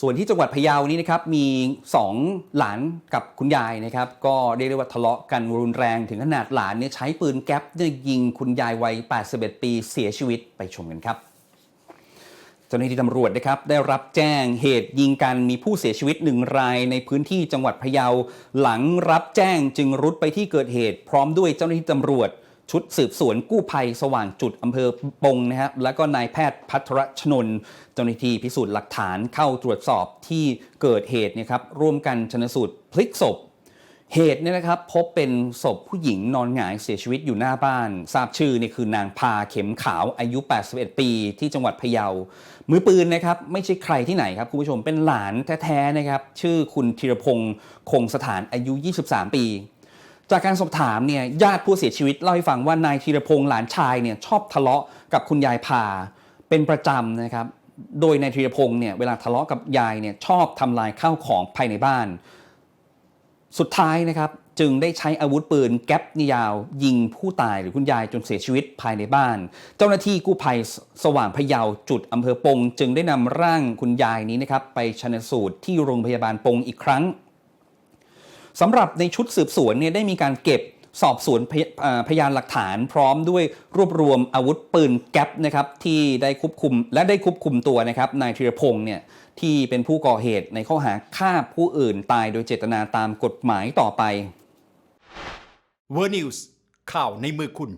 ส่วนที่จังหวัดพะเยานี้นะครับมี 2 หลานกับคุณยายนะครับก็เรียกได้ว่าทะเลาะกันรุนแรงถึงขนาดหลานเนี่ยใช้ปืนแก๊ปเนี่ยยิงคุณยายวัย 81 ปีเสียชีวิตไปชมกันครับเจ้าหน้าที่ตำรวจนะครับได้รับแจ้งเหตุยิงกันมีผู้เสียชีวิตหนึ่งรายในพื้นที่จังหวัดพะเยา หลังรับแจ้งจึงรุดไปที่เกิดเหตุ พร้อมด้วยเจ้าหน้าที่ตำรวจ ชุดสืบสวนกู้ภัยสว่างจุดอำเภอปงนะครับ แล้วก็นายแพทย์พัทรชนน์เจ้าหน้าที่พิสูจน์หลักฐานเข้าตรวจสอบที่เกิดเหตุนยครับร่วมกันชนสูตรพลิกศพ เหตุเนี่ยนะครับพบเป็นศพผู้หญิงนอนหงายเสียชีวิตอยู่หน้าบ้าน ทราบชื่อเนี่ยคือนางพาเข็มขาวอายุ 81 ปี ที่จังหวัดพะเยา มือปืนนะครับไม่ใช่ใครที่ไหนครับคุณผู้ชมเป็นหลานแท้ๆนะครับชื่อคุณธีรพงศ์คงสถานอายุ 23 ปี จากการสอบถามเนี่ยญาติผู้เสียชีวิตเล่าให้ฟังว่านายธีรพงศ์หลานชายเนี่ยชอบทะเลาะกับคุณยายพาเป็นประจำนะครับ โดยนายธีรพงศ์เนี่ยเวลาทะเลาะกับยายเนี่ยชอบทำลายข้าวของภายในบ้าน สุดท้ายนะครับจึงได้ใช้อาวุธปืนแก๊ปนิยาว ยิงผู้ตายหรือคุณยายจนเสียชีวิตภายในบ้าน เจ้าหน้าที่กู้ภัยสสว่างพะเยาจุดอำเภอปง จึงได้นำร่างคุณยายนี้นะครับไปชนสูตรที่โรงพยาบาลปงอีกครั้ง สำหรับในชุดสืบสวนเนี่ยได้มีการเก็บสอบสวนพยเอ่อพยานหลักฐานพร้อมด้วยรวบรวมอาวุธปืนแก๊ปนะครับที่ได้ควบคุมและได้ควบคุมตัวนะครับนายธีรพงศ์เนี่ยที่เป็นผู้ก่อเหตุในข้อหาฆ่าผู้อื่นตายโดยเจตนาตามกฎหมายต่อไปเวอร์นิวส์ข่าวในมือคุณ